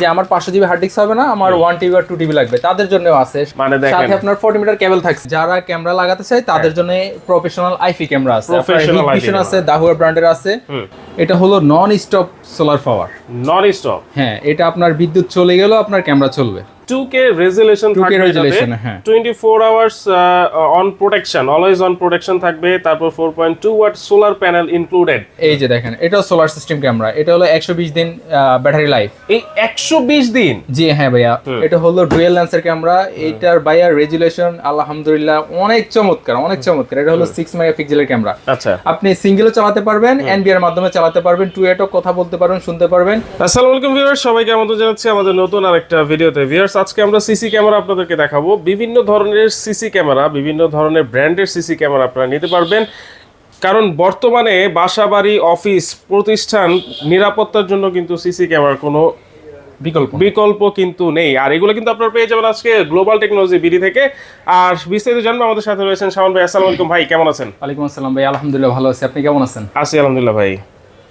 যে আমার পাঁচশো জিবি হার্ড ডিস্ক হবে না আমার ওয়ান টিবি আর টু টিবি লাগবে তাদের জন্য আছে। মানে সাথে আপনার ফোর্টি মিটার কেবল থাকছে। যারা ক্যামেরা লাগাতে চায় তাদের জন্য প্রফেশনাল আইফি ক্যামেরা আছে। প্রফেশনাল ভিশন আছে দাহুয়া ব্র্যান্ডের আছে। এটা হলো non stop solar power non stop হ্যাঁ এটা আপনার বিদ্যুৎ চলে গেলেও আপনার ক্যামেরা চলবে। 2K রেজুলেশন থাকবে হ্যাঁ। 24 hours on protection always on protection থাকবে তারপর 4.2 ওয়াট সোলার প্যানেল ইনক্লুডেড এই যে দেখেন এটাও সোলার সিস্টেম ক্যামেরা এটা হলো একশো বিশ দিন ব্যাটারি লাইফ এই 120 দিন? জি হ্যাঁ ভাইয়া এটা হলো ডুয়েল লেন্সের ক্যামেরা এটার ভাইয়া রেজুলেশন আলহামদুলিল্লাহ অনেক চমৎকার অনেক চমৎকার এটা হলো সিক্স মেগাপিক্সেলের ক্যামেরা আচ্ছা। আপনি সিঙ্গেলও চালাতে পারবেন এনবিআর মাধ্যমে চালাতে পারবেন টু এটও কথা বলতে পারবেন শুনতে পারবেন। আসসালামু আলাইকুম ভিউয়ার্স সবাইকে আমন্ত্রণ জানাচ্ছি আমাদের নতুন আরেকটা ভিডিওতে ভিউয়ার্স আজকে আমরা সিসি ক্যামেরা আপনাদেরকে দেখাবো। বিভিন্ন ধরনের সিসি ক্যামেরা বিভিন্ন ধরনের ব্র্যান্ডের সিসি ক্যামেরা আপনারা নিতে পারবেন। কারণ বর্তমানে বাসা বাড়ি অফিস প্রতিষ্ঠান নিরাপত্তার জন্য কিন্তু সিসি ক্যামেরার কোনো বিকল্প বিকল্প কিন্তু নেই। আর এগুলো কিন্তু আপনারা পেয়ে যাবেন আজকে গ্লোবাল টেকনোলজি বিডি থেকে। আর বিস্তারিত জানব আমাদের সাথে রয়েছেন শাওন ভাই। আসসালামু আলাইকুম ভাই কেমন আছেন? ওয়ালাইকুম আসসালাম ভাই আলহামদুলিল্লাহ ভালো আছি। আপনি কেমন আছেন? আছি আলহামদুলিল্লাহ ভাই।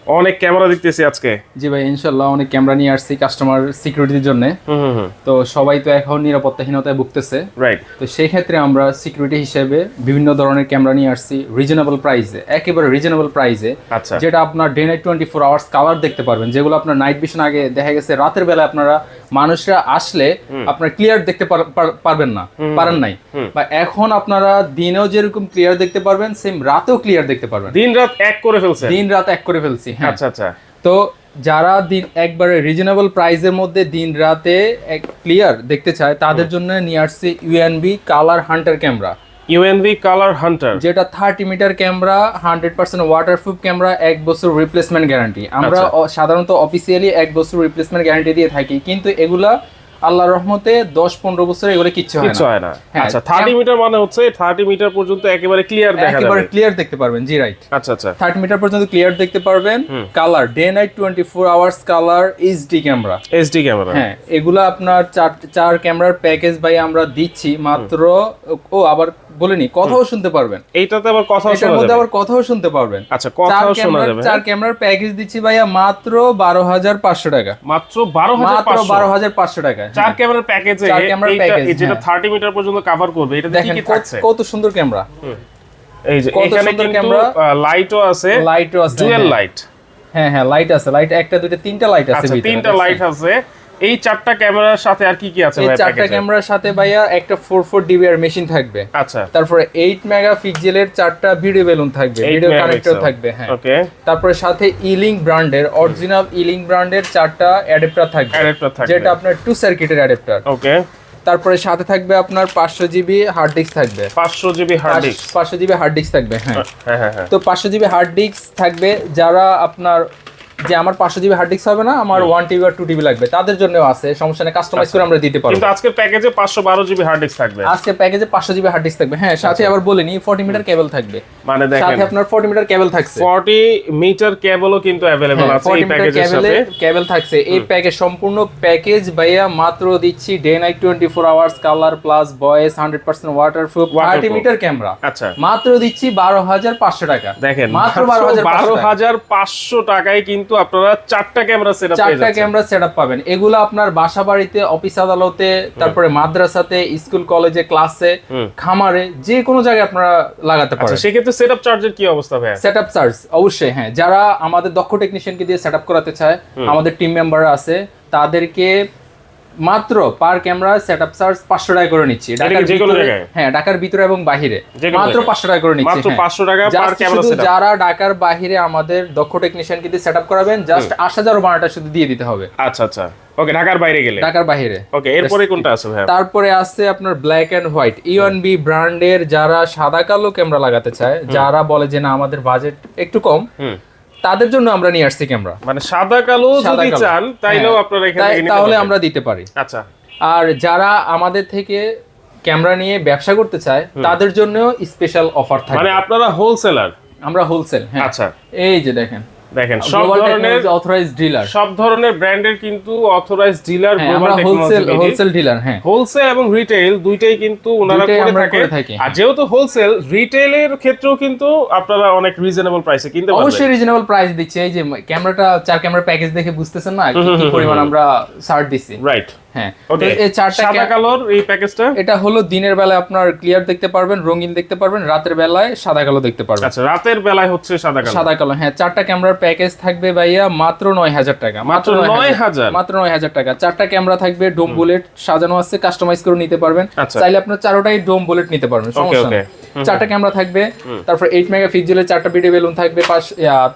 অনেক ক্যামেরা দেখতেছি আজকে। জি ভাই ইনশাল্লাহ অনেক ক্যামেরা নিয়ে আসছি কাস্টমার সিকিউরিটির জন্য। হুম হুম হুম। তো সবাই তো এখন নিরাপত্তাহীনতায় ভুগতেছে। রাইট তো সেই ক্ষেত্রে আমরা সিকিউরিটি হিসেবে বিভিন্ন ধরনের ক্যামেরা নিয়ে আসছি রিজনেবল প্রাইসে একেবারে রিজনেবল প্রাইসে আচ্ছা। যেটা আপনার day night twenty four hours colour দেখতে পারবেন যেগুলো আপনার নাইট ভিশন আগে দেখা গেছে রাতের বেলা আপনারা মানুষরা আসলে আপনার ক্লিয়ার দেখতে পার- পার- পারবেন না পারেন নাই। বা এখন আপনারা দিনেও যেরকম ক্লিয়ার দেখতে পারবেন সেম রাতেও ক্লিয়ার দেখতে পারবেন। দিন রাত এক করে ফেলছে দিন রাত এক করে ফেলছি হ্যাঁ। আচ্ছা আচ্ছা। তো যারা দিন একবারে রিজনেবল প্রাইসের মধ্যে দিন রাতে এক ক্লিয়ার দেখতে চায় তাদের জন্য নিয়ে আসছি UNV colour hunter camera UNV colour hunter যেটা thirty metre camera hundred percent waterproof camera এক বছর রিপ্লেসমেন্ট গ্যারান্টি আমরা আচ্ছা। সাধারণত অফিসিয়ালি এক বছর রিপ্লেসমেন্ট গ্যারান্টি দিয়ে থাকি কিন্তু এগুলা আল্লাহর রহমতে দশ পনেরো বছর এগুলো কিচ্ছু হয় কিছু না হয় না। আচ্ছা থার্টি মিটার মানে হচ্ছে থার্টি মিটার পর্যন্ত একেবারে ক্লিয়ার দেখা একেবারে ক্লিয়ার দেখতে পারবেন জি রাইট আচ্ছা আচ্ছা। থার্টি মিটার পর্যন্ত ক্লিয়ার দেখতে পারবেন। Colour day night twenty four hours colour HD camera HD camera হ্যাঁ এগুলো আপনার চার চার ক্যামেরার প্যাকেজ ভাই আমরা দিচ্ছি মাত্র ও আবার বলিনি কথাও শুনতে পারবেন। এইটাতে আবার কথা শোনা মধ্যে যাবে। আবার কথাও শুনতে পারবেন। আচ্ছা কথাও শোনা যাবে। চার ক্যামেরার প্যাকেজ দিচ্ছি ভাইয়া মাত্র বারো হাজার পাঁচশো টাকা। মাত্র বারো হাজার মাত্র পাঁচশো বারো হাজার পাঁচশো টাকা। চার ক্যামেরার প্যাকেজে চার ক্যামেরার package, যেটা হ্যাঁ। থার্টি মিটার পর্যন্ত কভার করবে এটা দেখেন কত- সুন্দর ক্যামেরা। এই যে কত এখানে সুন্দর কিন্তু লাইটও আছে লাইটও আছে ডুয়েল হ্যাঁ। লাইট হ্যাঁ হ্যাঁ লাইট আছে লাইট একটা দুইটা তিনটা লাইট আছে আচ্ছা তিনটা লাইট আছে। এই চারটা ক্যামেরার সাথে আর কি কি আছে এই ভাই চারটা ক্যামেরার সাথে ভাইয়া একটা four four D V R machine থাকবে। আচ্ছা। তারপরে এইট মেগা পিক্সেলের চারটা ভিডিও বেলুন থাকবে ভিডিও কানেক্টর থাকবে হ্যাঁ। ওকে তারপরে সাথে ইলিং ব্র্যান্ডের অরিজিনাল ইলিং ব্র্যান্ডের চারটা অ্যাডাপ্টার থাকবে Adapter থাকবে। যেটা আপনার টু সার্কিটের অ্যাডাপ্টার ওকে তারপরে সাথে থাকবে আপনার পাঁচশো জিবি হার্ড ডিস্ক থাকবে। পাঁচশো জিবি হার্ড ডিস্ক পাঁচশো জিবি হার্ড ডিস্ক থাকবে হ্যাঁ। হ্যাঁ হ্যাঁ হ্যাঁ। তো পাঁচশো জিবি হার্ড ডিস্ক থাকবে যারা আপনার যে আমার পাঁচশো জিবি হার্ড ডিস্ক হবে না আমার ওয়ান টিবি আর টু টিবি লাগবে। তাদের জন্য আছে সমস্যা নেই কাস্টমাইজ করে আমরা দিতে পারব। কিন্তু আজকের প্যাকেজে পাঁচশো বারো জিবি হার্ড ডিস্ক থাকবে। আজকে প্যাকেজে পাঁচশো জিবি হার্ড ডিস্ক থাকবে। হ্যাঁ সাথে আবার বলিনি ফোর্টি মিটার কেবল থাকবে। মানে দেখেন সাথে আপনার ফোর্টি মিটার কেবল থাকছে। ফর্টি মিটার কেবলও কিন্তু অ্যাভেলেবল আছে এই প্যাকেজের সাথে। কেবল থাকছে। এই প্যাকেজ সম্পূর্ণ প্যাকেজ ভাইয়া মাত্র দিচ্ছি day night twenty four hours colour plus voice hundred percent water proof thirty metre camera আচ্ছা। মাত্র দিচ্ছি বারো হাজার পাঁচশো টাকা। দেখেন মাত্র বারো হাজার পাঁচশো টাকায় কিন্তু আপনারা চারটা ক্যামেরা সেট চারটা ক্যামেরা সেট পাবেন। এগুলো আপনার বাসা বাড়িতে অফিস আদালতে তারপরে মাদ্রাসাতে স্কুল কলেজে ক্লাসে খামারে যে কোনো জায়গায় আপনারা লাগাতে আচ্ছা পারেন। সেক্ষেত্রে সেট আপ চার্জের কি অবস্থা ভাই সেট আপ চার্জ অবশ্যই হ্যাঁ। যারা আমাদের দক্ষ টেকনিশিয়ানকে দিয়ে সেট আপ করাতে চায় আমাদের টিম মেম্বার আছে তাদেরকে মাত্র per camera set up charge পাঁচশো টাকা করে নিচ্ছি। ঢাকার যে কোনো জায়গায়? হ্যাঁ ঢাকার ভিতরে এবং বাহিরে। মাত্র পাঁচশো টাকা করে নিচ্ছি মাত্র হ্যাঁ। 500 টাকা per Just camera শুধু setup। যারা ঢাকার বাহিরে আমাদের দক্ষ টেকনিশিয়ানকে কিন্তু সেট আপ করাবেন জাস্ট আট হাজার বারোটা শুধু দিয়ে দিতে হবে। আচ্ছা আচ্ছা। ওকে ঢাকার বাইরে গেলে। ঢাকার বাহিরে। ওকে এরপরে কোনটা আছে ভাই তারপরে আছে আপনার black and white UN V ব্র্যান্ডের যারা সাদা কালো ক্যামেরা লাগাতে চায় যারা বলে যে না আমাদের বাজেট একটু কম হুম। তাদের জন্য আমরা নিয়ে আসছি ক্যামেরা মানে সাদা কালো যদি চান তাইলেও হ্যাঁ। আপনারা এখানে তাহলে আমরা দিতে পারি। আচ্ছা। আর যারা আমাদের থেকে ক্যামেরা নিয়ে ব্যবসা করতে চায় তাদের জন্য স্পেশাল অফার থাকে। মানে আপনারা হোলসেলার আমরা হোলসেল হ্যাঁ। আচ্ছা। এই যে দেখেন দেখেন সব ধরনের অথরাইজড ডিলার সব ধরনের ব্র্যান্ডের কিন্তু অথরাইজড ডিলার হ্যাঁ গ্লোবাল হোলসেল হোলসেল ডিলার হ্যাঁ। হোলসেল এবং রিটেল দুইটাই কিন্তু ওনারা করে থাকে। আর যেহেতু হোলসেল রিটেলের ক্ষেত্রেও কিন্তু আপনারা অনেক রিজনেবল প্রাইসে কিনতে পারবেন। অবশ্যই রিজনেবল প্রাইস দিচ্ছে। এই যে ক্যামেরাটা চার ক্যামেরা প্যাকেজ দেখে বুঝতেছেন না কি পরিমাণ আমরা ছাড় দিচ্ছি। রাইট হ্যাঁ ওকে তো এই চারটা সাদা কালোর এই প্যাকেজটা? এটা হলো দিনের বেলায় আপনার ক্লিয়ার দেখতে পারবেন রঙিন দেখতে পারবেন রাতের বেলায় সাদা কালো দেখতে পারবেন। আচ্ছা রাতের বেলায় হচ্ছে সাদা কালো। সাদা কালো হ্যাঁ চারটা ক্যামেরার প্যাকেজ থাকবে ভাইয়া মাত্র নয় হাজার টাকা মাত্র 9,000 মাত্র নয় হাজার টাকা। চারটা ক্যামেরা থাকবে ডোম বুলেট সাজানো আছে কাস্টমাইজ করে নিতে পারবেন। আচ্ছা। চাইলে আপনার চারোটাই ডোম বুলেট নিতে পারবেন সমস্যা চারটা ক্যামেরা থাকবে তারপর এইট মেগা পিক্সেলের চারটা বিডি বেলুন থাকবে পাশ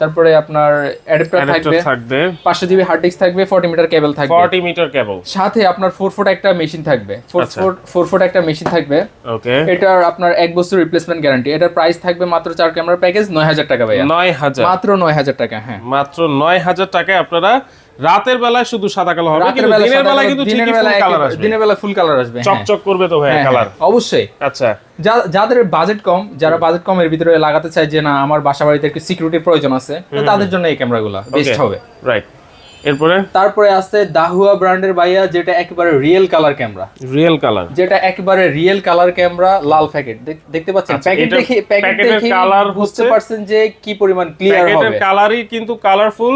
তারপরে আপনার অ্যাডাপ্টার থাকবে পাঁচশো জিবি হার্ড ডিস্ক থাকবে ফর্টি মিটার কেবল থাকবে। 40 মিটার কেবল সাথে আপনার ফোর ফুট একটা মেশিন থাকবে ফোর। ফুট ফোর ফুট একটা মেশিন থাকবে। ওকে এটার আপনার এক বছর রিপ্লেসমেন্ট গ্যারান্টি এটার প্রাইস থাকবে মাত্র চার ক্যামেরা প্যাকেজ নয় হাজার টাকা ভাইয়া। 9000 মাত্র নয় হাজার টাকা হ্যাঁ। মাত্র 9000 টাকায় আপনারা রাতের বেলায় শুধু সাদা কালো হবে কিন্তু দিনের বেলায় কিন্তু ঠিকই ফুল কালার আসবে। দিনের বেলা ফুল কালার আসবে হ্যাঁ, চকচক করবে তো ভাই হ্যাঁ, কালার হ্যাঁ, অবশ্যই। আচ্ছা। যাদের বাজেট কম যারা বাজেট কম এর ভিতরে লাগাতে চায় যে না আমার বাসা বাড়িতে একটু সিকিউরিটির প্রয়োজন আছে তাদের জন্য এই ক্যামেরাগুলো বেস্ট হবে। রাইট এরপরে? তারপরে আছে দাহুয়া ব্র্যান্ডের যেটা একেবারে real colour camera real colour যেটা একেবারে রিয়েল কালার ক্যামেরা লাল প্যাকেট দেখতে পাচ্ছেন? আচ্ছা, প্যাকেট দেখে প্যাকেট দেখে কালার বুঝতে পারছেন যে কি পরিমাণ ক্লিয়ার প্যাকেটের কালারই কিন্তু কালারফুল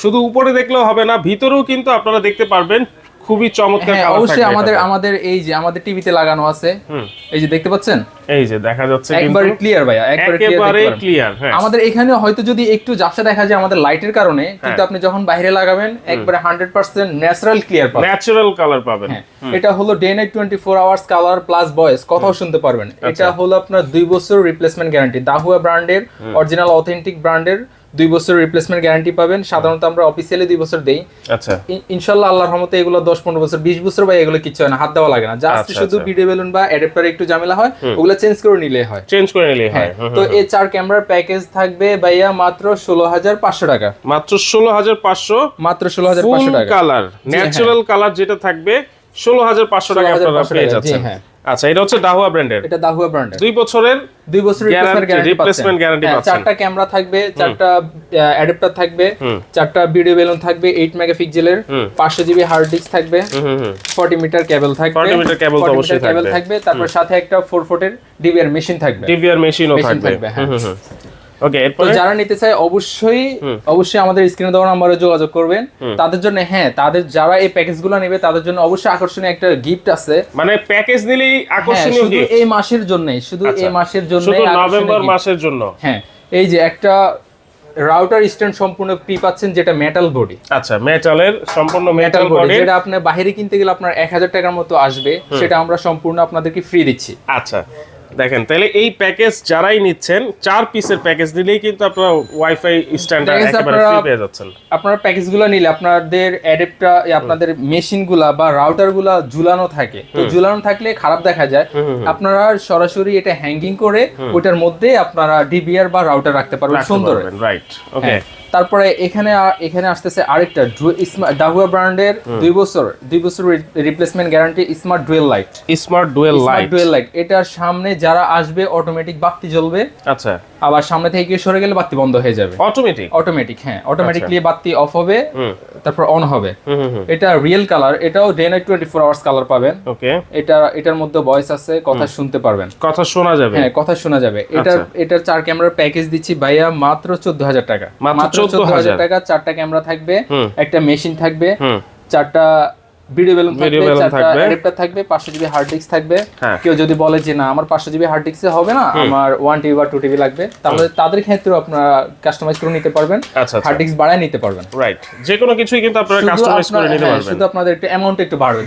শুধু উপরে দেখলেও হবে না ভিতরেও কিন্তু আপনারা দেখতে পারবেন। খুবই চমৎকার হ্যাঁ অবশ্যই আমাদের আমাদের এই যে আমাদের টিভিতে লাগানো আছে। এই যে দেখতে পাচ্ছেন? এই যে দেখা যাচ্ছে একবারে ক্লিয়ার ভাইয়া একবারে ক্লিয়ার হ্যাঁ। আমাদের এখানে হয়তো যদি একটু ঝাপসা দেখা যায় আমাদের লাইটের কারণে কিন্তু আপনি যখন বাইরে লাগাবেন একবারে হান্ড্রেড পার্সেন্ট ন্যাচারাল ক্লিয়ার পাবেন। ন্যাচারাল কালার পাবেন। হ্যাঁ, এটা হলো day night twenty four hours colour plus voice কথাও শুনতে পারবেন। আচ্ছা। এটা হলো আপনার দুই বছর রিপ্লেসমেন্ট গ্যারান্টি দাহুয়া ব্র্যান্ডের অরিজিনাল অথেন্টিক ব্র্যান্ডের দুই বছর রিপ্লেসমেন্ট গ্যারান্টি পাবেন। সাধারণত আমরা অফিসিয়ালি দুই বছর দেই। আচ্ছা। ইন- ইনশাল্লাহ আল্লাহর রহমতে এগুলো দশ পনেরো বছর বিশ বছর বা এগুলো কিছু হয় না হাত দেওয়া লাগে না। জাস্ট আচ্ছা, শুধু আচ্ছা। ভিডিও বেলুন বা অ্যাডাপ্টারে একটু ঝামেলা হয় ওগুলো চেঞ্জ করে নিলে হয়। চেঞ্জ করে নিলে হয়। হ্যাঁ তো এই চার ক্যামেরার প্যাকেজ থাকবে ভাইয়া মাত্র ষোলো হাজার পাঁচশো টাকা। মাত্র ষোলো হাজার পাঁচশো মাত্র ষোলো হাজার পাঁচশো টাকা। কালার ন্যাচারাল কালার যেটা থাকবে ষোলো হাজার পাঁচশো টাকা আপনারা পেয়ে যাচ্ছেন। হ্যাঁ। আচ্ছা এটা হচ্ছে দাহুয়া ব্র্যান্ডের এটা দাহুয়া ব্র্যান্ডের দুই বছরের দুই বছরের রিপ্লেসমেন্ট গ্যারান্টি পাচ্ছেন। চারটা ক্যামেরা থাকবে চারটা অ্যাডাপ্টার থাকবে চারটা ভিডিও বেলুন থাকবে 8 মেগাপিক্সেলের পাঁচশো জিবি হার্ড ডিস্ক থাকবে হুম হুম হুম। ফর্টি মিটার কেবল থাকবে 40 মিটার কেবল তো অবশ্যই থাকবে। তারপর সাথে একটা 4 ফুটের ডিভিআর মেশিন থাকবে। ডিভিআর মেশিনও থাকবে, হ্যাঁ। ওকে এরপরে? যারা নিতে চায় অবশ্যই অবশ্যই আমাদের স্ক্রিনে দেওয়া নাম্বারে যোগাযোগ করবেন। তাদের জন্য হ্যাঁ তাদের যারা এই প্যাকেজগুলো নেবে তাদের জন্য অবশ্যই আকর্ষণীয় একটা গিফট আছে। মানে প্যাকেজ নিলেই হ্যাঁ আকর্ষণীয় শুধু এই মাসের জন্যই শুধু আচ্ছা। এই মাসের জন্য শুধু নভেম্বর মাসের জন্য? হ্যাঁ এই যে একটা রাউটার স্ট্যান্ড সম্পূর্ণ ফ্রি পাচ্ছেন যেটা মেটাল বডি আচ্ছা মেটালের সম্পূর্ণ মেটাল বডি যেটা আপনি বাইরে কিনতে গেলে আপনার এক হাজার টাকার মতো আসবে সেটা আমরা সম্পূর্ণ আপনাদেরকে ফ্রি দিচ্ছি। আচ্ছা। দেখেন তাহলে এই প্যাকেজ যারাই নিচ্ছেন চার পিসের প্যাকেজ নিলেই কিন্তু আপনারা ওয়াইফাই স্ট্যান্ডার্ড একেবারে ফ্রি পেয়ে যাচ্ছেন। আপনার প্যাকেজগুলো নিলে আপনাদের অ্যাডাপ্টার আপনাদের মেশিনগুলা বা রাউটারগুলা ঝুলানো থাকে। তো ঝুলানো থাকলে খারাপ দেখা যায়। আপনারা সরাসরি এটা হ্যাঙ্গিং করে ওইটার মধ্যে আপনারা ডিবিআর বা রাউটার রাখতে পারবেন সুন্দর। রাইট ওকে তারপরে এখানে এখানে আসতেছে আরেকটা ডাহুয়া ব্র্যান্ডের দুই বছর দুই বছর replacement guarantee smart dual light smart dual light dual light এটার সামনে যারা আসবে অটোমেটিক বাতি জ্বলবে। আচ্ছা। আবার সামনে থেকে সরে গেলে বাতি বন্ধ হয়ে যাবে। অটোমেটিক অটোমেটিক হ্যাঁ অটোমেটিকলি বাতি অফ হবে তারপর অন হবে। এটা রিয়েল কালার এটাও day night twenty four hours colour পাবেন। ওকে এটা এটার মধ্যে ভয়েস আছে কথা শুনতে পারবেন। কথা শোনা যাবে। হ্যাঁ কথা শোনা যাবে। এটা আচ্ছা। এটার চার ক্যামেরার প্যাকেজ দিচ্ছি ভাইয়া মাত্র চোদ্দ হাজার টাকা। মাত্র 14,000 14,000 টাকা চারটা ক্যামেরা থাকবে একটা মেশিন থাকবে চারটা ভিডিও থাকবে। অ্যাডাপ্টার থাকবে। পাঁচশো জিবি হার্ড ডিস্ক থাকবে। হ্যাঁ। কেউ যদি বলে যে না আমার পাঁচশো জিবি হার্ড ডিস্কে হবে না আমার ওয়ান টিবি বা টু টিবি লাগবে তাহলে তাদের ক্ষেত্রেও আপনারা কাস্টমাইজ করে নিতে পারবেন আচ্ছা আচ্ছা। হার্ড ডিস্ক বাড়ায় নিতে পারবেন। রাইট যে কোনো কিছুই কিন্তু আপনারা কাস্টমাইজ করে নিতে হ্যাঁ, পারবেন। শুধু আপনাদের একটু অ্যামাউন্ট একটু বাড়বে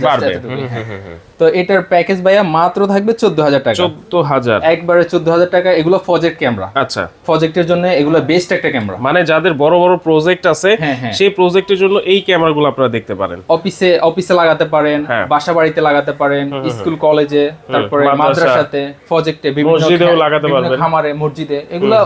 হ্যাঁ। তো এটার প্যাকেজ ভাইয়া মাত্র থাকবে চোদ্দ হাজার টাকা। চোদ্দ হাজার একবারে চোদ্দ হাজার টাকা এগুলো প্রজেক্ট ক্যামেরা আচ্ছা। প্রজেক্টের জন্য এগুলো বেস্ট একটা ক্যামেরা মানে যাদের বড় বড় প্রজেক্ট আছে। সেই প্রজেক্টের জন্য এই ক্যামেরাগুলো আপনারা দেখতে পারেন। অফিসে অফিসে লাগাতে পারেন হ্যাঁ। বাসা বাড়িতে লাগাতে পারেন স্কুল কলেজে তারপরে মাদ্রাসাতে প্রজেক্টে বিভিন্ন লাগাতে পারবেন। খামারে মসজিদে এগুলো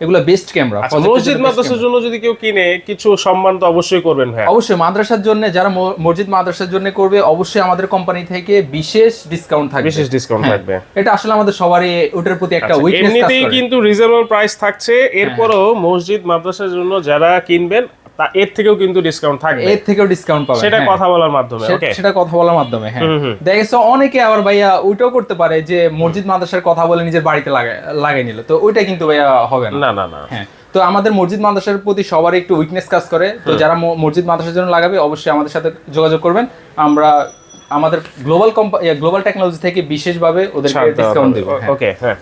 এগুলো বেস্ট ক্যামেরা আচ্ছা মসজিদ মাদ্রাসার জন্য যদি কেউ কিনে কিছু সম্মান তো অবশ্যই করবেন ভাই অবশ্যই মাদ্রাসার জন্য যারা মসজিদ মাদ্রাসার জন্য করবে অবশ্যই আমাদের কোম্পানি থেকে বিশেষ ডিসকাউন্ট থাকবে। বিশেষ ডিসকাউন্ট হ্যাঁ, থাকবে। এটা আসলে আমাদের সবারই ওটার প্রতি একটা আচ্ছা, উইকনেস কাজ এমনিতেই কিন্তু রিজনেবল প্রাইস থাকছে। এরপরও মসজিদ মাদ্রাসার জন্য যারা কিনবেন তা এর থেকেও কিন্তু ডিসকাউন্ট থাকবে। এর থেকেও ডিসকাউন্ট পাবে সেটা হ্যাঁ। কথা বলার মাধ্যমে সেটা কথা বলার মাধ্যমে হ্যাঁ। হুম। অনেকে আবার ভাইয়া ওইটাও করতে পারে যে মসজিদ মাদ্রাসার কথা বলে নিজের বাড়িতে লাগাই লাগাই নিল। তো ওইটা কিন্তু ভাইয়া হবে না। না না হ্যাঁ। তো আমাদের মসজিদ মাদ্রাসার প্রতি সবারই একটু উইকনেস কাজ করে। তো যারা মসজিদ মাদ্রাসার জন্য লাগাবে অবশ্যই আমাদের সাথে যোগাযোগ করবেন। আমরা আমাদের গ্লোবাল কোম্পানি গ্লোবাল টেকনোলজি থেকে বিশেষভাবে ওদেরকে ডিসকাউন্ট। দেবো হ্যাঁ। ওকে হ্যাঁ।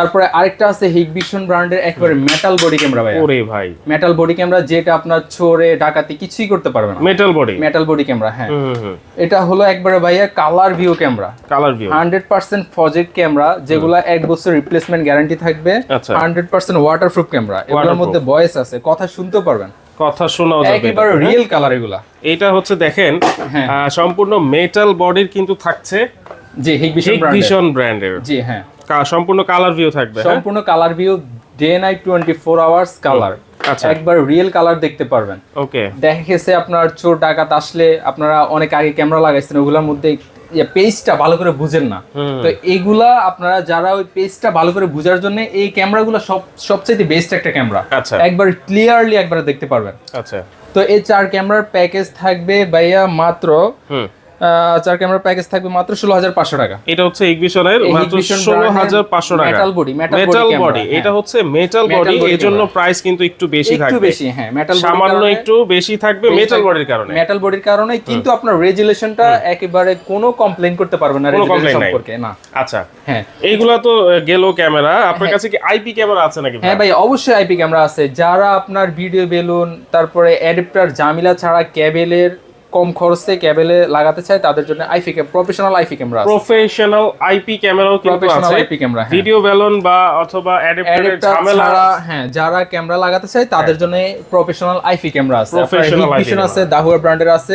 তারপরে আরেকটা আছে হিগবিশন ব্র্যান্ডের একবারে মেটাল বডি ক্যামেরা ভাই ওরে ভাই। মেটাল বডি ক্যামেরা যেটা আপনার চোরে ডাকাতি কিছুই করতে পারবে না। Metal body metal body camera হ্যাঁ। এটা হলো একবারে ভাইয়া colour view camera colour view hundred percent project camera যেগুলো এক বছর রিপ্লেসমেন্ট গ্যারান্টি থাকবে। আচ্ছা। হান্ড্রেড পার্সেন্ট ওয়াটারপ্রুফ ক্যামেরা এগুলোর মধ্যে ভয়েস আছে কথা শুনতে পারবেন। কথা শোনাও যাবে একেবারে রিয়েল কালার এগুলা। এটা হচ্ছে দেখেন হ্যাঁ। সম্পূর্ণ মেটাল বডির কিন্তু থাকছে জি হিগবিশন ব্র্যান্ডের জি হ্যাঁ। সম্পূর্ণ কালার ভিউ থাকবে হ্যাঁ? সম্পূর্ণ colour view day night twenty four hours colour আচ্ছা। একবার রিয়েল কালার দেখতে পারবেন। ওকে দেখা গেছে আপনার চোর ডাকাত আসলে আপনারা অনেক আগে ক্যামেরা লাগাইছেন ওগুলোর মধ্যে পেজটা ভালো করে বুঝেন না। তো এইগুলা আপনারা যারা ওই পেজটা ভালো করে বুঝার জন্য এই ক্যামেরাগুলো সব সবচেয়ে বেস্ট একটা ক্যামেরা আচ্ছা। একবার ক্লিয়ারলি একবার দেখতে পারবেন। আচ্ছা। তো এই চার ক্যামেরার প্যাকেজ থাকবে ভাইয়া মাত্র চার ক্যামেরার প্যাকেজ থাকবে মাত্র ষোলো হাজার পাঁচশো টাকা। এটা হচ্ছে মাত্র ষোলো হাজার পাঁচশো টাকা। metal body মেটাল বডি হ্যাঁ। এটা হচ্ছে মেটাল বডি এই জন্য প্রাইস কিন্তু একটু বেশি একটু বেশি হ্যাঁ মেটাল সামান্য একটু বেশি থাকবে মেটাল বডির কারণে। মেটাল বডির কারণে কিন্তু আপনার রেজুলেশনটা একেবারে কোনো কমপ্লেন করতে পারবে না রেজুলেশন সম্পর্কে না। আচ্ছা। হ্যাঁ। এইগুলা তো গেল ক্যামেরা আপনার কাছে কি আইপি ক্যামেরা আছে নাকি হ্যাঁ ভাই? অবশ্যই আইপি ক্যামেরা আছে। যারা আপনার ভিডিও বেলুন তারপরে অ্যাডাপ্টার জামিলা ছাড়া ক্যাবেলের কম খরচে ক্যাবেলে লাগাতে চায় তাদের জন্য IP professional IP camera professional IP ক্যামেরাও কিন্তু প্রফেশনাল আছে। আইপি ক্যামেরা হ্যাঁ। ভিডিও ব্যালন বা অথবা অ্যাডাপ্টারের অ্যাডাপ্টার ঝামেলা হ্যাঁ যারা ক্যামেরা লাগাতে চায় তাদের জন্য প্রফেশনাল আইপি ক্যামেরা আছে। প্রফেশনাল আছে দাহুয়া ব্র্যান্ডের আছে।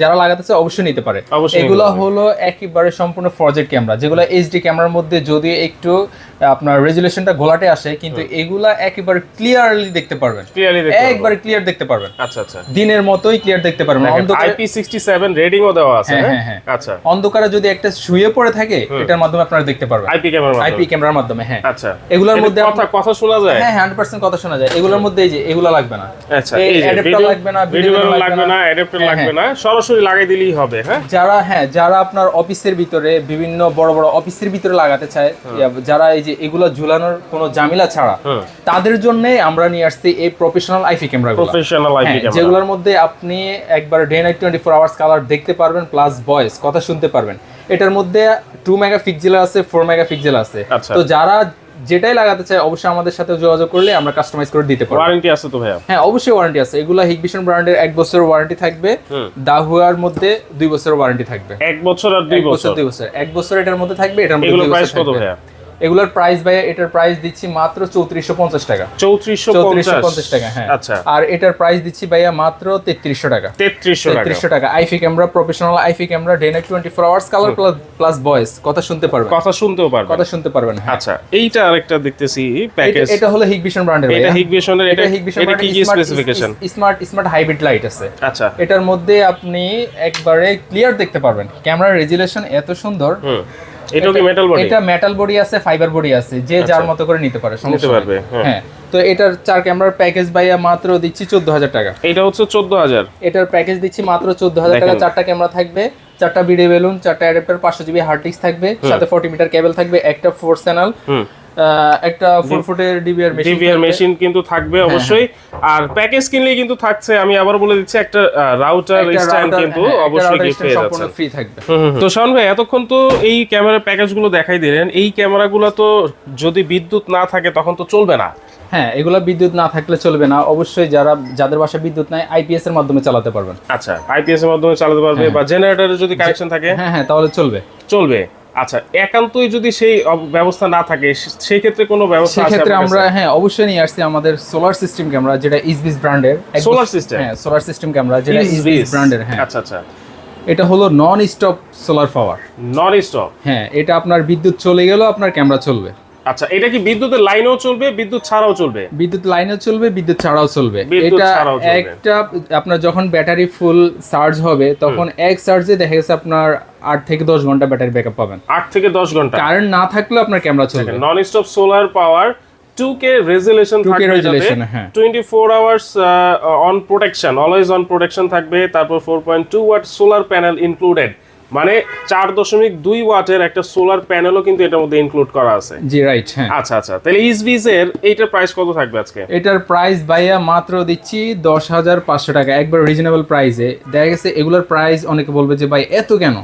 যারা লাগাতে চায় অবশ্যই নিতে পারে। এগুলো হলো একেবারে সম্পূর্ণ প্রজেক্ট ক্যামেরা যেগুলো এইচডি ক্যামেরার মধ্যে যদি একটু আপনার রেজুলেশনটা ঘোলাটে আসে কিন্তু এগুলা একেবারে ক্লিয়ারলি দেখতে পারবেন। ক্লিয়ারলি। একবারে ক্লিয়ার দেখতে পারবেন। আচ্ছা আচ্ছা। দিনের মতোই ক্লিয়ার দেখতে পারবেন। আইপি সিক্সটি সেভেন রেডিংও দেওয়া আছে হ্যাঁ, হ্যাঁ? হ্যাঁ, আচ্ছা। অন্ধকারে যদি একটা শুয়ে পড়ে থাকে এটার মাধ্যমে আপনারা দেখতে পারবেন। আইপি ক্যামেরা আইপি ক্যামেরার মাধ্যমে হ্যাঁ। আচ্ছা। এগুলোর মধ্যে কথা কথা শোনা যায়? হ্যাঁ হান্ড্রেড পার্সেন্ট কথা শোনা যায়। এগুলোর মধ্যে এই যে এগুলো লাগবে না। আচ্ছা এই ভিডিও লাগবে না, ভিডিও লাগবে না। অ্যাডাপ্টার হ্যাঁ, লাগবে না সরাসরি লাগাই দিলেই হবে হ্যাঁ? যারা হ্যাঁ যারা আপনার অফিসের ভিতরে বিভিন্ন বড় বড় অফিসের ভিতরে লাগাতে চায় যারা এই যে এগুলো ঝুলানোর কোনো জামিলা ছাড়া তাদের জন্য আমরা নিয়ে আসছি এই professional IP camera professional IP camera যেগুলোর মধ্যে আপনি একবার day night twenty four hours colour দেখতে পারবেন প্লাস ভয়েস কথা শুনতে পারবেন। এটার মধ্যে টু মেগা পিক্সেল আছে ফোর মেগা পিক্সেল আছে। আচ্ছা। তো যারা যেটাই লাগাতে চায় অবশ্যই আমাদের সাথে যোগাযোগ করলে আমরা কাস্টমাইজ করে দিতে পারব। ওয়ারেন্টি আছে তো ভাইয়া? হ্যাঁ অবশ্যই ওয়ারেন্টি আছে। এগুলো হিগবিশন ব্র্যান্ডের এক বছরের ওয়ারেন্টি থাকবে। দাহুয়ার মধ্যে দুই বছরের ওয়ারেন্টি থাকবে। এক বছর আর দুই বছর দুই বছর। এক বছর এটার মধ্যে থাকবে এটার মধ্যে এগুলো প্রাইস কত ভাইয়া? এগুলোর প্রাইস ভাইয়া এটার প্রাইস দিচ্ছি মাত্র চৌত্রিশশো পঞ্চাশ টাকা। চৌত্রিশশো চৌত্রিশশো পঞ্চাশ টাকা হ্যাঁ। আচ্ছা। আর এটার প্রাইস দিচ্ছি ভাইয়া মাত্র তেত্রিশশো টাকা। তেত্রিশশো টাকা। তেত্রিশশো টাকা। IP camera professional IP camera day night twenty four hours colour plus voice কথা শুনতে পারবেন। কথা শুনতেও পারবে কথা শুনতে পারবেন হ্যাঁ। আচ্ছা এইটা আরেকটা দেখতেছি প্যাকেজ এটা হলো হিগবিশন ব্র্যান্ডের এটা হিগবিশনের এটা এটা হিগবিশন এটা কি কি specification smart smart hybrid light আছে। আচ্ছা। এটার মধ্যে আপনি একবারে ক্লিয়ার দেখতে পারবেন। ক্যামেরার রেজুলেশন এত সুন্দর। হুম। এটাও কি মেটাল বডি এটা মেটাল বডি আছে ফাইবার বডি আছে যে যার মতো করে নিতে পারে নিতে পারবে, হ্যাঁ। হ্যাঁ তো এটার চার ক্যামেরার প্যাকেজ ভাইয়া মাত্র দিচ্ছি চোদ্দ হাজার টাকা। এটা হচ্ছে চোদ্দ হাজার এটার প্যাকেজ দিচ্ছি মাত্র চোদ্দ হাজার টাকা চারটা ক্যামেরা থাকবে চারটা ভিডিও বেলুন চারটা অ্যাডাপ্টার পাঁচশো জিবি হার্ড ডিস্ক থাকবে সাথে ফোর্টি মিটার কেবল থাকবে একটা ফোর চ্যানেল হুম। একটা ফোর ফুটের ডিবিআর মেশিন ডিভিআর মেশিন কিন্তু থাকবে হ্যাঁ, অবশ্যই। আর প্যাকেজ কিনলেই কিন্তু থাকছে আমি আবার বলে দিচ্ছি একটা রাউটার স্ট্যান্ড কিন্তু হ্যাঁ, অবশ্যই gift পেয়ে সম্পূর্ণ ফ্রি থাকবে। তো শাওন ভাই এতক্ষণ তো এই ক্যামেরার প্যাকেজগুলো দেখাই দিলেন। এই ক্যামেরাগুলো তো যদি বিদ্যুৎ না থাকে তখন তো চলবে না। হ্যাঁ এগুলো বিদ্যুৎ না থাকলে চলবে না। অবশ্যই যারা যাদের বাসায় বিদ্যুৎ নাই আইপিএস এর মাধ্যমে চালাতে পারবেন। আচ্ছা আইপিএস এর মাধ্যমে চালাতে পারবে বা জেনারেটরের যদি কানেকশন থাকে হ্যাঁ হ্যাঁ তাহলে চলবে। চলবে। আচ্ছা একান্তই যদি সেই ব্যবস্থা না থাকে সেই ক্ষেত্রে কোনো ব্যবস্থা আছে সেক্ষেত্রে আমরা হ্যাঁ অবশ্যই নিয়ে আসছি আমাদের সোলার সিস্টেম ক্যামেরা যেটা ইসবিস ব্র্যান্ডের সোলার সিস্টেম হ্যাঁ সোলার সিস্টেম ক্যামেরা যেটা ইসবিস? ব্র্যান্ডের হ্যাঁ। আচ্ছা আচ্ছা। এটা হলো non stop solar power non stop হ্যাঁ এটা আপনার বিদ্যুৎ চলে গেলেও আপনার ক্যামেরা চলবে। আচ্ছা এটা কি বিদ্যুতের লাইনেও চলবে বিদ্যুৎ ছাড়াও চলবে? বিদ্যুৎ লাইনেও চলবে বিদ্যুৎ ছাড়াও চলবে। এটা একটা আপনার যখন ব্যাটারি ফুল চার্জ হবে তখন এক চার্জে দেখা গেছে আপনার আট থেকে দশ ঘণ্টা ব্যাটারি ব্যাকআপ পাবেন। আট থেকে দশ ঘণ্টা। কারেন্ট না থাকলেও আপনার ক্যামেরা চলবে। Non stop solar power two K resolution থাকবে resolution, হ্যাঁ। Twenty four hours on protection always on protection থাকবে তারপর four point two watt solar panel included মানে চার দশমিক দুই ওয়াটের একটা সোলার প্যানেলও কিন্তু এটার মধ্যে ইনক্লুড করা আছে। জি রাইট হ্যাঁ। আচ্ছা আচ্ছা। তাহলে ইসভিজ এর এইটার প্রাইস কত থাকবে আজকে? এটার প্রাইস ভাইয়া মাত্র দিচ্ছি দশ হাজার পাঁচশো টাকা। একবার রিজনেবল প্রাইসে দেখা গেছে এগুলোর প্রাইস অনেকে বলবে যে ভাই এত কেন?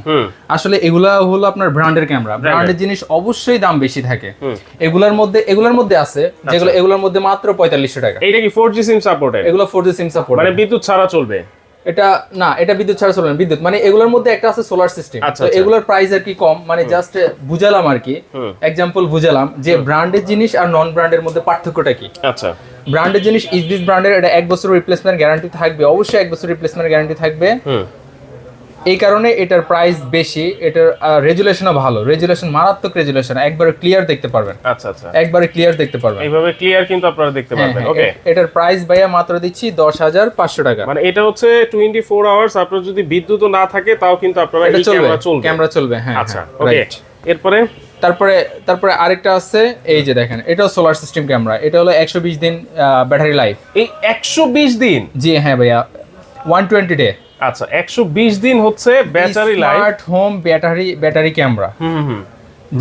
আসলে এগুলা হলো আপনার ব্র্যান্ডের ক্যামেরা ব্র্যান্ডের জিনিস অবশ্যই দাম বেশি থাকে। এগুলার মধ্যে এগুলোর মধ্যে আছে আচ্ছা। যেগুলো এগুলোর মধ্যে মাত্র পঁয়তাল্লিশশো টাকা। এইটা কি ফোর জি সিম সাপোর্টেড এগুলো ফোর জি সিম সাপোর্ট মানে বিদ্যুৎ ছাড়া চলবে? এটা না এটা বিদ্যুৎ ছাড়া চলবে না বিদ্যুৎ। মানে এগুলোর মধ্যে একটা আছে সোলার সিস্টেম আচ্ছা, তো আচ্ছা। এগুলোর প্রাইস আর কি কম। মানে জাস্ট বুঝালাম আর কি। এক্সাম্পল বুঝালাম যে ব্র্যান্ডের জিনিস আর নন ব্র্যান্ডের মধ্যে পার্থক্যটা কি? আচ্ছা। ব্র্যান্ডের জিনিস ইজ দিস ব্র্যান্ডের এটা এক বছর রিপ্লেসমেন্ট গ্যারান্টি থাকবে। অবশ্যই এক বছর রিপ্লেসমেন্ট গ্যারান্টি থাকবে। এই কারণে এটার প্রাইস বেশি এটার রেজুলেশনও ভালো। রেজুলেশন মারাত্মক রেজুলেশন একবারে ক্লিয়ার দেখতে পারবেন। আচ্ছা আচ্ছা। একবারে ক্লিয়ার দেখতে পারবেন। এইভাবে ক্লিয়ার কিন্তু আপনারা দেখতে হ্যাঁ, পারবেন হ্যাঁ, ওকে এটার প্রাইস ভাইয়া মাত্র দিচ্ছি দশ হাজার পাঁচশো টাকা। মানে এটা হচ্ছে টোয়েন্টি ফোর আওয়ার্স আপনার যদি বিদ্যুৎ না থাকে তাও কিন্তু আপনারা এই চলবে ক্যামেরা চলবে। ক্যামেরা চলবে হ্যাঁ আচ্ছা হ্যাঁ, ওকে এরপরে? তারপরে তারপরে আরেকটা আছে এই যে দেখেন এটাও সোলার সিস্টেম ক্যামেরা এটা হলো একশো বিশ দিন ব্যাটারি লাইফ এই একশো বিশ দিন? জি হ্যাঁ ভাইয়া ওয়ান টোয়েন্টি ডে আচ্ছা একশো বিশ দিন হচ্ছে battery life home battery battery camera হুম হুম।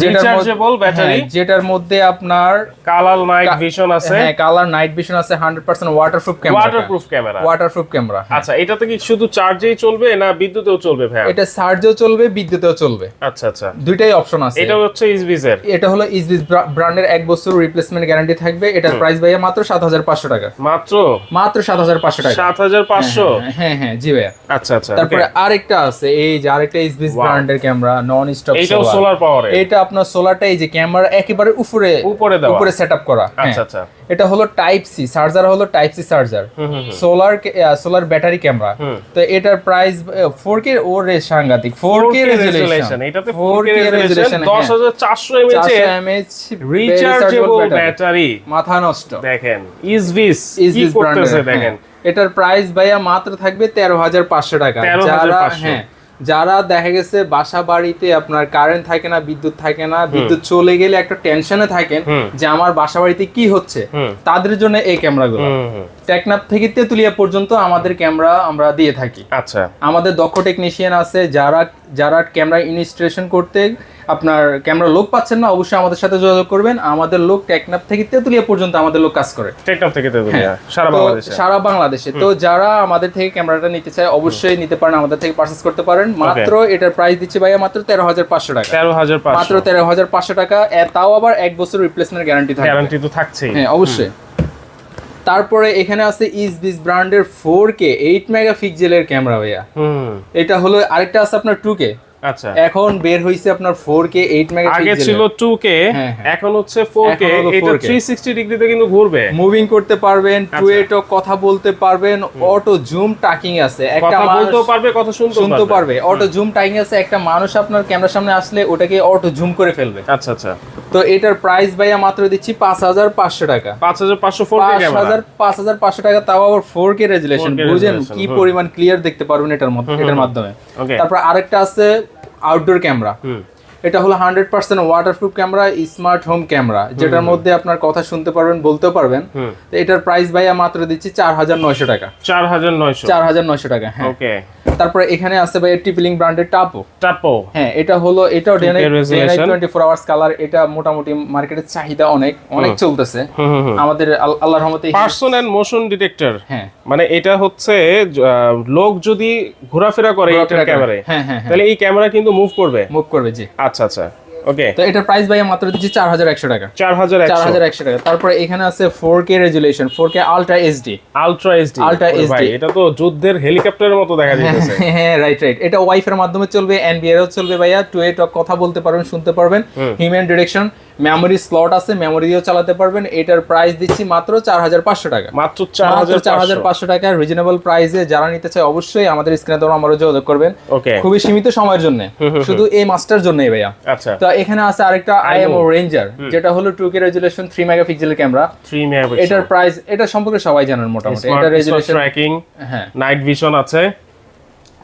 রিচার্জেবল ব্যাটারি হ্যাঁ, যেটার মধ্যে আপনার কালার নাইট ভিশন আছে। হ্যাঁ কালার নাইট ভিশন আছে hundred percent waterproof camera waterproof camera waterproof camera আচ্ছা এটাতে কি শুধু চার্জেই চলবে না বিদ্যুতেও চলবে ভাই এটা চার্জও চলবে বিদ্যুতেও চলবে। আচ্ছা আচ্ছা। দুইটাই অপশন আছে। এটা হচ্ছে ইসভিজের এটা হলো ইসবিস ব্র্যান্ডের এক বছর রিপ্লেসমেন্ট গ্যারান্টি থাকবে। এটার প্রাইস ভাইয়া মাত্র সাত হাজার পাঁচশো টাকা। মাত্র? মাত্র সাত হাজার পাঁচশো টাকা। সাত হাজার পাঁচশো? হ্যাঁ, হ্যাঁ হ্যাঁ জি ভাইয়া। আচ্ছা আচ্ছা তারপরে আরেকটা আছে এই যে আরেকটা Wow. ব্র্যান্ডের ক্যামেরা নন স্টপ এইটাও সোলার পাওয়ারে এটা আপনার সোলারটা এই যে ক্যামেরা একেবারে উপরে উপরে উপরে সেটআপ করা। হ্যাঁ। আচ্ছা। আচ্ছা এটা হলো টাইপ সি চার্জার হলো type C charger solar solar battery camera তো এটার প্রাইস ফোর কে ওর রে সাংঘাতিক। ফোর কে রেজুলেশন এটাতে ফোর কে রেজুলেশন দশ হাজার চারশো এমএচ এমএচ রিচার্জেবল ব্যাটারি মাথা নষ্ট। দেখেন ইসভিস কি করতেছে দেখেন। এটার প্রাইস ভাইয়া মাত্র থাকবে তেরো হাজার পাঁচশো টাকা। 13,500 যারা হ্যাঁ। যারা দেখা গেছে বাসা বাড়িতে আপনার কারেন্ট থাকে না বিদ্যুৎ থাকে না বিদ্যুৎ চলে গেলে একটা টেনশনে থাকেন। যে আমার বাসা বাড়িতে কি হচ্ছে? তাদের জন্য এই ক্যামেরাগুলো হুম। থেকে তেতুলিয়া পর্যন্ত আমাদের ক্যামেরা আমরা দিয়ে থাকি। আচ্ছা। আমাদের দক্ষ টেকনিশিয়ান আছে যারা যারা ক্যামেরা ইনস্টলেশন করতে আপনার ক্যামেরা লোক পাচ্ছেন না অবশ্যই আমাদের সাথে যোগাযোগ করবেন। আমাদের লোক টেকনাফ থেকে তেতুলিয়া পর্যন্ত আমাদের লোক কাজ করে। টেকনাফ থেকে তেতুলিয়া সারা বাংলাদেশে। সারা বাংলাদেশে। তো যারা আমাদের থেকে ক্যামেরাটা নিতে চায় অবশ্যই নিতে পারেন আমাদের থেকে পারচেস করতে পারেন। মাত্র এটার প্রাইস দিচ্ছে ভাইয়া মাত্র তেরো হাজার পাঁচশো টাকা। তেরো হাজার মাত্র তেরো হাজার পাঁচশো টাকা। তাও আবার এক বছর রিপ্লেসমেন্ট গ্যারান্টি থাকে গ্যারান্টি তো থাকছেই। হ্যাঁ অবশ্যই। তারপরে এখানে আছে ইসবিস ব্র্যান্ডের ফোর কে এইট মেগা পিক্সেলের ক্যামেরা ভাইয়া। হুম। এটা হলো আরেকটা আছে আপনার টু কে আচ্ছা। এখন বের হয়েছে আপনার ফোর কে এইট মেগা আগে ছিল টু কে হ্যাঁ, হ্যাঁ। এখন হচ্ছে ফোর কে এখন হলো এটা 4K থ্রি সিক্সটি ডিগ্রিতে কিন্তু ঘুরবে। মুভিং করতে পারবেন আচ্ছা। টুয়েটও কথা বলতে পারবেন অটো জুম টাকিং আছে। একটা কথা বলতেও পারবে কথা শুনতেও শুনতে পারবে। অটো জুম টাইং আছে একটা মানুষ আপনার ক্যামেরার সামনে আসলে ওটাকে অটো জুম করে ফেলবে। আচ্ছা আচ্ছা। তো এটার প্রাইস ভাইয়া মাত্র দিচ্ছি পাঁচ হাজার পাঁচশো টাকা। পাঁচ হাজার পাঁচশো ফোর কে পাঁচ ক্যামেরা হাজার পাঁচ হাজার পাঁচশো টাকা তাও আবার ফোর কে রেজুলেশন বুঝেন কি পরিমাণ ক্লিয়ার দেখতে পারবেন এটার মধ্যে এটার মাধ্যমে। তারপর আরেকটা আছে আউটডোর ক্যামেরা হুম এটা হলো hundred percent waterproof camera smart home camera যেটার মধ্যে আপনার কথা শুনতে পারবেন বলতেও পারবেন। তো এটার প্রাইস ভাইয়া মাত্র দিচ্ছি চার হাজার নয়শো টাকা। চার হাজার নয়শো। চার হাজার নয়শো টাকা হ্যাঁ। ওকে তারপরে এখানে আছে ভাইয়া টিপিলিং ব্র্যান্ডের টাপো টাপো হ্যাঁ এটা হলো এটাও resolution। Twenty four hours colour এটা মোটামুটি মার্কেটের চাহিদা অনেক অনেক চলতেছে। আমাদের আল- আল্লাহর রহমতে পার্সন এন্ড মোশন ডিটেক্টর হ্যাঁ। মানে এটা হচ্ছে লোক যদি ঘোরাফেরা করে এটার ক্যামেরায় হ্যাঁ হ্যাঁ তাহলে এই ক্যামেরা কিন্তু মুভ করবে। মুভ করবে জি। আচ্ছা আচ্ছা। ওকে তো এটা প্রাইস ভাই মাত্র দিচ্ছি চার হাজার একশো টাকা। চার হাজার চার হাজার একশো টাকা। তারপরে এখানে আছে four K resolution four K ultra HD ultra HD ultra HD এটা তো যুদ্ধের হেলিকপ্টারের মতো দেখা যাচ্ছে হ্যাঁ রাইট রাইট এটা ওয়াইফের মাধ্যমে চলবে এনবিআর চলবে ভাইয়া। টু এ টক কথা বলতে পারবেন শুনতে পারবেন। হিউম্যান ডিরেকশন মেমোরি স্লট আছে মেমোরি দিয়েও চালাতে পারবেন। এটার প্রাইস দিচ্ছি মাত্র চার হাজার পাঁচশো টাকা। মাত্র চার চার হাজার পাঁচশো টাকা। রিজনেবল প্রাইসে যারা নিতে চায় অবশ্যই আমাদের স্ক্রিনে তোমরা আমারও যোগাযোগ করবেন। খুবই সীমিত সময়ের জন্য। শুধু এই মাস্টার জন্যই ভাইয়া। আচ্ছা। তো এখানে আছে আরেকটা আইএমও রেঞ্জার যেটা হলো টু কে রেজুলেশন থ্রি মেগাপিক্সেলের ক্যামেরা মেগাপিক্সেল এটার প্রাইস এটা সম্পর্কে সবাই জানেন মোটামুটি। এটা রেজুলেশন ট্র্যাকিং হ্যাঁ। নাইট ভিশন আছে।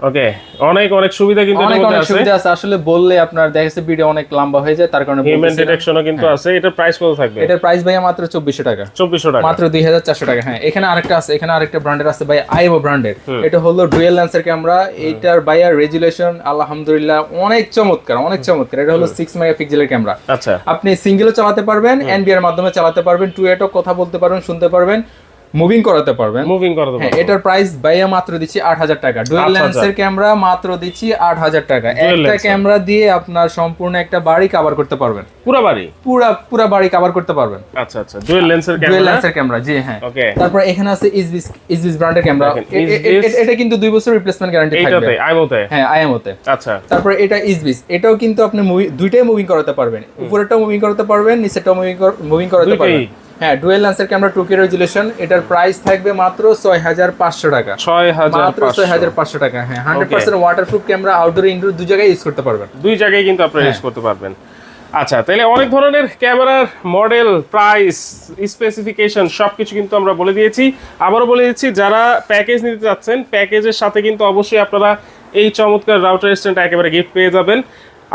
ওকে অনেক অনেক সুবিধা কিন্তু অনেক অনেক সুবিধা আছে। আসলে বললে আপনার দেখা যাচ্ছে ভিডিও অনেক লম্বা হয়ে যায় তার কারণে হিউম্যান ডিটেকশনও কিন্তু আছে। এটার প্রাইস কত থাকবে? এটার প্রাইস ভাইয়া মাত্র চব্বিশশো টাকা। চব্বিশশো টাকা। মাত্র দুই হাজার চারশো টাকা হ্যাঁ। এখানে আরেকটা আছে এখানে আরেকটা ব্র্যান্ডের আছে ভাই আইভো ব্র্যান্ডের এটা হলো ডুয়েল লেন্সের ক্যামেরা এইটার ভাইয়া রেজুলেশন আলহামদুলিল্লাহ অনেক চমৎকার অনেক চমৎকার। এটা হলো সিক্স মেগাপিক্সেলের ক্যামেরা আচ্ছা। আপনি সিঙ্গেলও চালাতে পারবেন এনবিআর মাধ্যমে চালাতে পারবেন টু এটও কথা বলতে পারবেন শুনতে পারবেন। মুভিং করাতে পারবেন। মুভিং করে দেবো হ্যাঁ এটার প্রাইস ভাইয়া মাত্র দিচ্ছি আট হাজার টাকা। ডুয়েল 8,000 লেন্সের ক্যামেরা মাত্র দিচ্ছি আট হাজার টাকা। একটা ক্যামেরা দিয়ে আপনার সম্পূর্ণ একটা বাড়ি কভার করতে পারবেন। পুরো বাড়ি? পুরা পুরা বাড়ি কভার করতে পারবেন। আচ্ছা আচ্ছা। ডুয়েল লেন্সের ডুয়েল ক্যামেরা লেন্সের ক্যামেরা জি হ্যাঁ। ওকে তারপর এখানে আছে ইসবিস ইসবিস ব্র্যান্ডের ক্যামেরা এটা কিন্তু দুই বছর রিপ্লেসমেন্ট গ্যারান্টি থাকবে। এইটাতে আইমোতে হ্যাঁ আইএমওতে। আচ্ছা। তারপরে এটা ইসবিস এটাও কিন্তু আপনি মুভি দুইটাই মুভিং করাতে পারবেন। উপরেরটাও মুভিং করাতে পারবেন নিচেরটাও মুভিং মুভিং করাতে পারবেন। হ্যাঁ ডুয়েল লেন্সের ক্যামেরা টু কে রেজুলেশন এটার প্রাইস থাকবে মাত্র ছয় হাজার পাঁচশো টাকা। ছয় হাজার মাত্র ছয় হাজার পাঁচশো টাকা হ্যাঁ hundred percent waterproof camera outdoor indoor দু জায়গায় ইউজ করতে পারবেন। দুই জায়গায় কিন্তু আপনারা ইউজ করতে পারবেন। আচ্ছা তাহলে অনেক ধরনের ক্যামেরার মডেল প্রাইস স্পেসিফিকেশন সবকিছু কিন্তু আমরা বলে দিয়েছি। আবারও বলে দিচ্ছি যারা প্যাকেজ নিতে চাচ্ছেন প্যাকেজের সাথে কিন্তু অবশ্যই আপনারা এই চমৎকার রাউটার স্ট্যান্ড একেবারে গিফট পেয়ে যাবেন।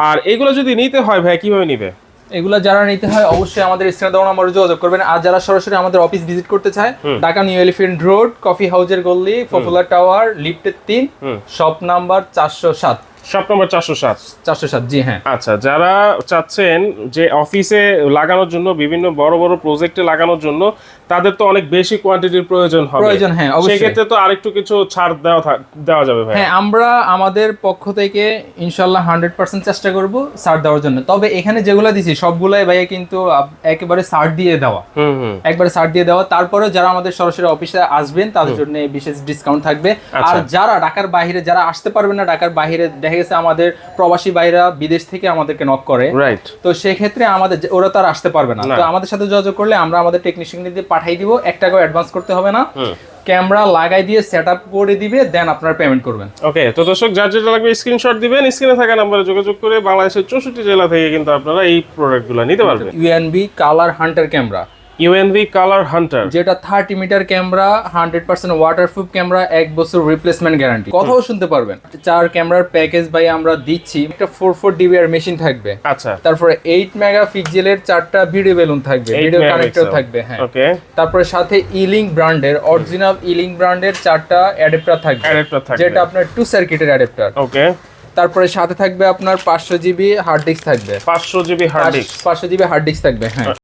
আর এগুলো যদি নিতে হয় ভাই কীভাবে নিবে? এগুলো যারা নিতে হয় অবশ্যই আমাদের স্ক্রিনে দেওয়া নম্বরে যোগাযোগ করবেন। আর যারা সরাসরি আমাদের অফিস ভিজিট করতে চায় Dhaka new elephant road coffee হাউজের গল্লি পপুলার টাওয়ার লিফটের তিন শপ নাম্বার চারশো সাত। শপ নম্বর চারশো সাত। চারশো সাত জি হ্যাঁ। আচ্ছা যারা চাচ্ছেন যে অফিসে লাগানোর জন্য বিভিন্ন বড় বড় প্রজেক্টে লাগানোর জন্য তাদের তো অনেক বেশি কোয়ান্টিটির প্রয়োজন হবে। প্রয়োজন, হ্যাঁ, অবশ্যই। সেক্ষেত্রে তো আরেকটু কিছু ছাড় দেওয়া দেওয়া যাবে ভাই হ্যাঁ আমরা আমাদের পক্ষ থেকে ইনশাল্লাহ হান্ড্রেড পার্সেন্ট চেষ্টা করব সার দেওয়ার জন্য। তবে এখানে যেগুলো দিছি সবগুলাই ভাইয়া কিন্তু একেবারে সার দিয়ে দেওয়া। একবারে সার দিয়ে দেওয়া। তারপরে যারা আমাদের সরাসরি অফিসে আসবেন তাদের জন্য বিশেষ ডিসকাউন্ট থাকবে। আর আচ্ছা। যারা ঢাকার বাইরে যারা আসতে পারবেন না ঢাকার বাইরে দেখা গেছে আমাদের প্রবাসী ভাইরা বিদেশ থেকে আমাদেরকে নক করে। রাইট তো সেক্ষেত্রে আমাদের ওরা তো আর আসতে পারবে না। তো আমাদের সাথে যোগাযোগ করলে আমরা আমাদের টেকনিশিয়ান দিয়ে পাঠিয়ে দিব এক টাকাও অ্যাডভান্স করতে হবে না। ক্যামেরা লাগাই দিয়ে সেট আপ করে দিবে দেন আপনারা পেমেন্ট করবেন। ওকে তো দর্শক যার যেটা লাগবে স্ক্রিনশট দিবেন স্ক্রিনে থাকা নাম্বারে যোগাযোগ করে বাংলাদেশের চৌষট্টি জেলা থেকে কিন্তু আপনারা এই প্রোডাক্টগুলো নিতে পারবেন। UNV colour hunter camera UNV colour hunter যেটা thirty metre camera hundred percent waterproof camera এক বছর রিপ্লেসমেন্ট গ্যারান্টি কথাও শুনতে পারবেন। চার ক্যামেরার প্যাকেজ ভাই আমরা দিচ্ছি। একটা ফোর ফোর ডিবি আর মেশিন থাকবে। আচ্ছা। তারপরে এইট মেগা পিক্সেলের চারটা ভিডিও বেলুন থাকবে। 8 ভিডিও। কানেক্টর থাকবে হ্যাঁ। ওকে তারপরে সাথে ইলিং ব্র্যান্ডের অরিজিনাল ইলিং ব্র্যান্ডের চারটা অ্যাডাপ্টার থাকবে। অ্যাডাপ্টার থাকবে। যেটা আপনার টু সার্কিটের অ্যাডাপ্টার ওকে তারপরে সাথে থাকবে আপনার পাঁচশো জিবি হার্ড ডিস্ক থাকবে। পাঁচশো জিবি হার্ড ডিস্ক পাঁচশো জিবি হার্ড ডিস্ক থাকবে হ্যাঁ।